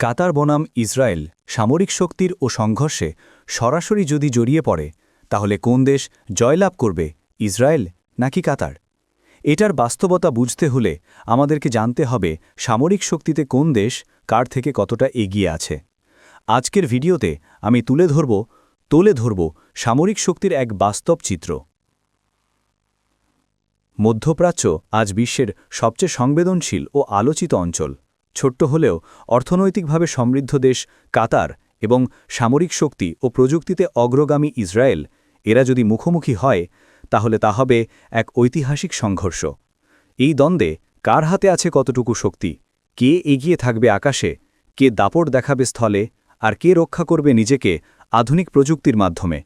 কাতার বনাম ইসরায়েল সামরিক শক্তির ও সংঘর্ষে সরাসরি যদি জড়িয়ে পড়ে, তাহলে কোন দেশ জয়লাভ করবে, ইসরায়েল নাকি কাতার? এটার বাস্তবতা বুঝতে হলে আমাদেরকে জানতে হবে সামরিক শক্তিতে কোন দেশ কার থেকে কতটা এগিয়ে আছে। আজকের ভিডিওতে আমি তুলে ধরব, তোলে ধরব সামরিক শক্তির এক বাস্তব চিত্র। মধ্যপ্রাচ্য আজ বিশ্বের সবচেয়ে সংবেদনশীল ও আলোচিত অঞ্চল। ছোট্ট হলেও অর্থনৈতিকভাবে সমৃদ্ধ দেশ কাতার এবং সামরিক শক্তি ও প্রযুক্তিতে অগ্রগামী ইসরায়েল, এরা যদি মুখোমুখি হয়, তাহলে তা হবে এক ঐতিহাসিক সংঘর্ষ। এই দ্বন্দ্বে কার হাতে আছে কতটুকু শক্তি? কে এগিয়ে থাকবে আকাশে? কে দাপট দেখাবে স্থলে? আর কে রক্ষা করবে নিজেকে আধুনিক প্রযুক্তির মাধ্যমে?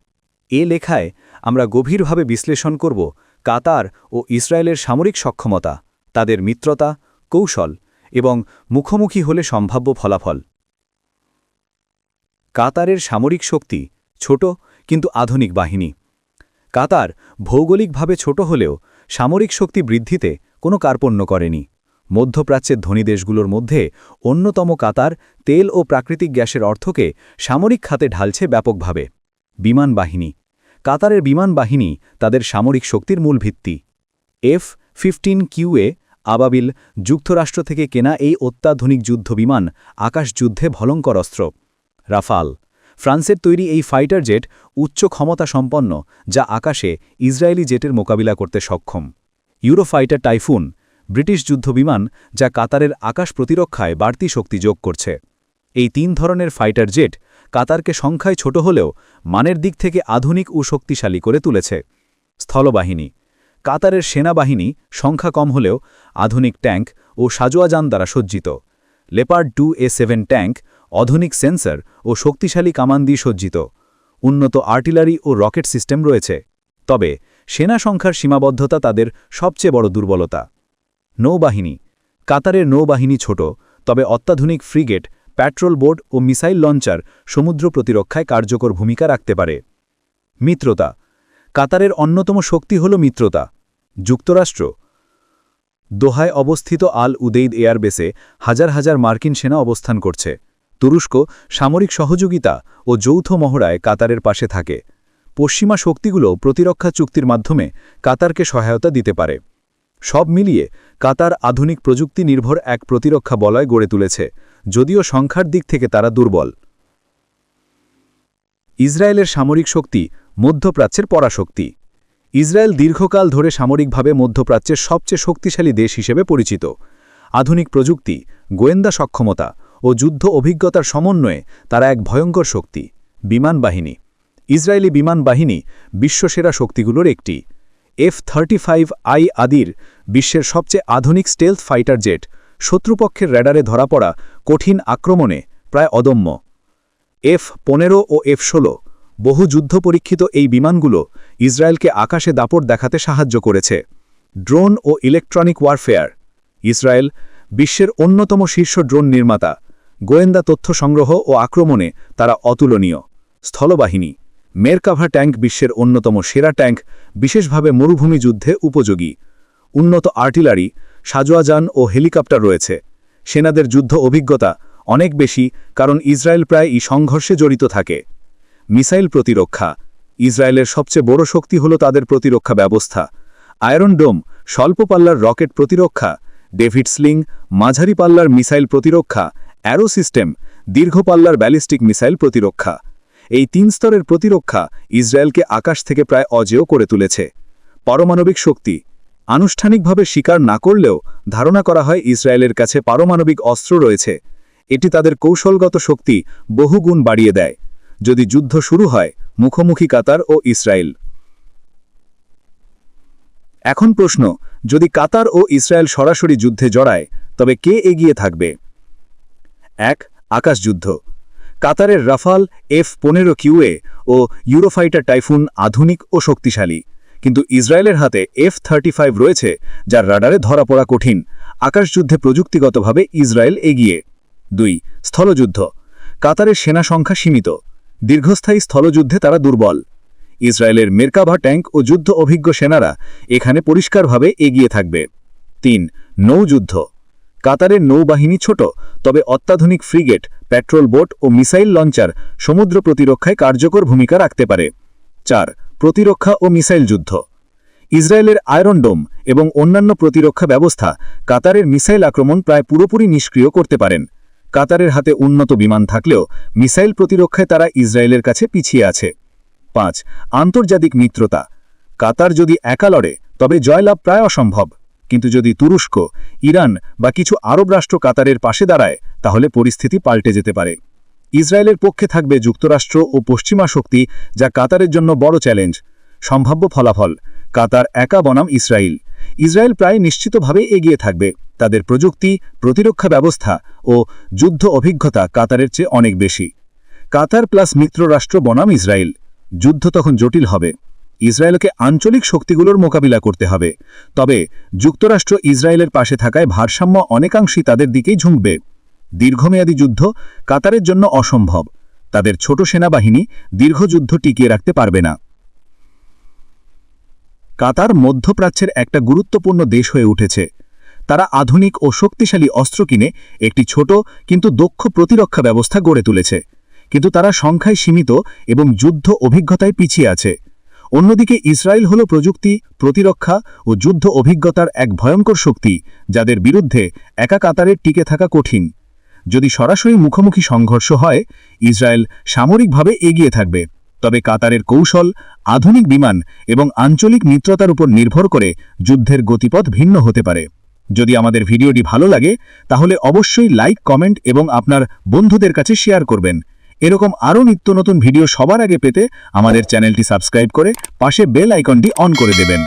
এ লেখায় আমরা গভীরভাবে বিশ্লেষণ করব কাতার ও ইসরায়েলের সামরিক সক্ষমতা, তাদের মিত্রতা, কৌশল এবং মুখোমুখি হলে সম্ভাব্য ফলাফল। কাতারের সামরিক শক্তি ছোট কিন্তু আধুনিক বাহিনী। কাতার ভৌগোলিকভাবে ছোট হলেও সামরিক শক্তি বৃদ্ধিতে কোনো কার্পণ্য করেনি। মধ্যপ্রাচ্যের ধনী দেশগুলোর মধ্যে অন্যতম কাতার তেল ও প্রাকৃতিক গ্যাসের অর্থকে সামরিক খাতে ঢালছে ব্যাপকভাবে। বিমান বাহিনী। কাতারের বিমান বাহিনী তাদের সামরিক শক্তির মূল ভিত্তি। এফ ফিফটিন কিউএ আবাবিল যুক্তরাষ্ট্র থেকে কেনা এই অত্যাধুনিক যুদ্ধবিমান আকাশ যুদ্ধে ভলঙ্কর অস্ত্র। রাফাল, ফ্রান্সের তৈরি এই ফাইটার জেট উচ্চ ক্ষমতা সম্পন্ন, যা আকাশে ইসরায়েলি জেটের মোকাবিলা করতে সক্ষম। ইউরোফাইটার টাইফুন, ব্রিটিশ যুদ্ধবিমান যা কাতারের আকাশ প্রতিরক্ষায় বাড়তি শক্তি যোগ করছে। এই তিন ধরনের ফাইটার জেট কাতারকে সংখ্যায় ছোট হলেও মানের দিক থেকে আধুনিক ও শক্তিশালী করে তুলেছে। স্থলবাহিনী কাতারের সেনাবাহিনী সংখ্যা কম হলেও আধুনিক ট্যাঙ্ক ও সাজোয়াজান দ্বারা সজ্জিত। Leopard two A seven tank, আধুনিক সেন্সর ও শক্তিশালী কামান দিয়ে সজ্জিত। উন্নত আর্টিলারি ও রকেট সিস্টেম রয়েছে। তবে সেনা সংখ্যার সীমাবদ্ধতা তাদের সবচেয়ে বড় দুর্বলতা। নৌবাহিনী। কাতারের নৌবাহিনী ছোট, তবে অত্যাধুনিক ফ্রিগেট, প্যাট্রোল বোর্ড ও মিসাইল লঞ্চার সমুদ্র প্রতিরক্ষায় কার্যকর ভূমিকা রাখতে পারে। মিত্রতা। কাতারের অন্যতম শক্তি হল মিত্রতা। যুক্তরাষ্ট্র। দোহায় অবস্থিত আল উদেইদ এয়ারবেসে হাজার হাজার মার্কিন সেনা অবস্থান করছে। তুরস্ক সামরিক সহযোগিতা ও যৌথ মহড়ায় কাতারের পাশে থাকে। পশ্চিমা শক্তিগুলো প্রতিরক্ষা চুক্তির মাধ্যমে কাতারকে সহায়তা দিতে পারে। সব মিলিয়ে কাতার আধুনিক প্রযুক্তি নির্ভর এক প্রতিরক্ষা বলয় গড়ে তুলেছে, যদিও সংখ্যার দিক থেকে তারা দুর্বল। ইসরায়েলের সামরিক শক্তি মধ্যপ্রাচ্যের পরাশক্তি। ইসরায়েল দীর্ঘকাল ধরে সামরিকভাবে মধ্যপ্রাচ্যের সবচেয়ে শক্তিশালী দেশ হিসেবে পরিচিত। আধুনিক প্রযুক্তি, গোয়েন্দা সক্ষমতা ও যুদ্ধ অভিজ্ঞতার সমন্বয়ে তারা এক ভয়ঙ্কর শক্তি, বিমান বাহিনী। ইসরায়েলি বিমান বাহিনী বিশ্বসেরা শক্তিগুলোর একটি। এফ থার্টি ফাইভ আই আদির বিশ্বের সবচেয়ে আধুনিক স্টেলথ ফাইটার জেট শত্রুপক্ষের র্যাডারে ধরা পড়া কঠিন আক্রমণে প্রায় অদম্য। এফ পনেরো ও এফ ষোলো বহু যুদ্ধ পরীক্ষিত এই বিমানগুলো ইসরায়েলকে আকাশে দাপট দেখাতে সাহায্য করেছে। ড্রোন ও ইলেকট্রনিক ওয়ারফেয়ার। ইসরায়েল বিশ্বের অন্যতম শীর্ষ ড্রোন নির্মাতা। গোয়েন্দা তথ্য সংগ্রহ ও আক্রমণে তারা অতুলনীয়। স্থলবাহিনী। মেরকাভা ট্যাঙ্ক বিশ্বের অন্যতম সেরা ট্যাঙ্ক, বিশেষভাবে মরুভূমি যুদ্ধে উপযোগী। উন্নত আর্টিলারি, সাজোয়াজান ও হেলিকপ্টার রয়েছে। সেনাদের যুদ্ধ অভিজ্ঞতা অনেক বেশি, কারণ ইসরায়েল প্রায় এই সংঘর্ষে জড়িত থাকে। মিসাইল প্রতিরক্ষা। ইসরায়েলের সবচেয়ে বড় শক্তি হল তাদের প্রতিরক্ষা ব্যবস্থা। আয়রন ডোম, স্বল্প পাল্লার রকেট প্রতিরক্ষা। ডেভিড স্লিং, মাঝারি পাল্লার মিসাইল প্রতিরক্ষা। অ্যারো সিস্টেম, দীর্ঘ পাল্লার ব্যালিস্টিক মিসাইল প্রতিরক্ষা। এই তিন স্তরের প্রতিরক্ষা ইসরায়েলকে আকাশ থেকে প্রায় অজেয় করে তুলেছে। পারমাণবিক শক্তি। আনুষ্ঠানিকভাবে স্বীকার না করলেও ধারণা করা হয় ইসরায়েলের কাছে পারমাণবিক অস্ত্র রয়েছে। এটি তাদের কৌশলগত শক্তি বহুগুণ বাড়িয়ে দেয়। যদি যুদ্ধ শুরু হয়, মুখোমুখি কাতার ও ইসরায়েল। এখন প্রশ্ন, যদি কাতার ও ইসরায়েল সরাসরি যুদ্ধে জড়ায়, তবে কে এগিয়ে থাকবে? এক, আকাশযুদ্ধ। কাতারের রাফাল এফ পনেরো কিউএ ও ইউরোফাইটার টাইফুন আধুনিক ও শক্তিশালী। কিন্তু ইসরায়েলের হাতে এফ থার্টি রয়েছে, যার রাডারে ধরা পড়া কঠিন। আকাশযুদ্ধে প্রযুক্তিগতভাবে ইসরায়েল এগিয়ে। দুই, স্থলযুদ্ধ। কাতারের সেনা সংখ্যা সীমিত। দীর্ঘস্থায়ী স্থলযুদ্ধে তারা দুর্বল। ইসরায়েলের মেরকাভা ট্যাঙ্ক ও যুদ্ধ অভিজ্ঞ সেনারা এখানে পরিষ্কারভাবে এগিয়ে থাকবে। তিন, নৌযুদ্ধ। কাতারের নৌবাহিনী ছোট, তবে অত্যাধুনিক ফ্রিগেট, পেট্রোল বোট ও মিসাইল লঞ্চার সমুদ্র প্রতিরক্ষায় কার্যকর ভূমিকা রাখতে পারে। চার, প্রতিরক্ষা ও মিসাইল যুদ্ধ। ইসরায়েলের আয়রন ডোম এবং অন্যান্য প্রতিরক্ষা ব্যবস্থা কাতারের মিসাইল আক্রমণ প্রায় পুরোপুরি নিষ্ক্রিয় করতে পারেন। কাতারের হাতে উন্নত বিমান থাকলেও মিসাইল প্রতিরক্ষায় তারা ইসরায়েলের কাছে পিছিয়ে আছে। পাঁচ, আন্তর্জাতিক মিত্রতা। কাতার যদি একা লড়ে, তবে জয়লাভ প্রায় অসম্ভব। কিন্তু যদি তুরস্ক, ইরান বা কিছু আরব রাষ্ট্র কাতারের পাশে দাঁড়ায়, তাহলে পরিস্থিতি পাল্টে যেতে পারে। ইসরায়েলের পক্ষে থাকবে যুক্তরাষ্ট্র ও পশ্চিমা শক্তি, যা কাতারের জন্য বড় চ্যালেঞ্জ। সম্ভাব্য ফলাফল, কাতার একা বনাম ইসরায়েল। ইসরায়েল প্রায় নিশ্চিতভাবে এগিয়ে থাকবে। তাদের প্রযুক্তি, প্রতিরক্ষা ব্যবস্থা ও যুদ্ধ অভিজ্ঞতা কাতারের চেয়ে অনেক বেশি। কাতার প্লাস মিত্ররাষ্ট্র বনাম ইসরায়েল। যুদ্ধ তখন জটিল হবে। ইসরায়েলকে আঞ্চলিক শক্তিগুলোর মোকাবিলা করতে হবে। তবে যুক্তরাষ্ট্র ইসরায়েলের পাশে থাকায় ভারসাম্য অনেকাংশই তাদের দিকেই ঝুঁকবে। দীর্ঘমেয়াদী যুদ্ধ কাতারের জন্য অসম্ভব। তাদের ছোট সেনাবাহিনী দীর্ঘ যুদ্ধ টিকিয়ে রাখতে পারবে না। কাতার মধ্যপ্রাচ্যের একটা গুরুত্বপূর্ণ দেশ হয়ে উঠেছে। তারা আধুনিক ও শক্তিশালী অস্ত্র কিনে একটি ছোট কিন্তু দক্ষ প্রতিরক্ষা ব্যবস্থা গড়ে তুলেছে। কিন্তু তারা সংখ্যায় সীমিত এবং যুদ্ধ অভিজ্ঞতায় পিছিয়ে আছে। অন্যদিকে ইসরায়েল হল প্রযুক্তি, প্রতিরক্ষা ও যুদ্ধ অভিজ্ঞতার এক ভয়ঙ্কর শক্তি, যাদের বিরুদ্ধে একা কাতারের টিকে থাকা কঠিন। যদি সরাসরি মুখোমুখি সংঘর্ষ হয়, ইসরায়েল সামরিকভাবে এগিয়ে থাকবে। তবে কাতারের কৌশল, আধুনিক বিমান এবং আঞ্চলিক মিত্রতার উপর নির্ভর করে যুদ্ধের গতিপথ ভিন্ন হতে পারে। যদি আমাদের ভিডিওটি ভালো লাগে, তাহলে অবশ্যই লাইক কমেন্ট এবং আপনার বন্ধুদের কাছে শেয়ার করবেন। এরকম আরও নিত্য নতুন ভিডিও সবার আগে পেতে আমাদের চ্যানেলটি সাবস্ক্রাইব করে পাশে বেল আইকনটি অন করে দেবেন।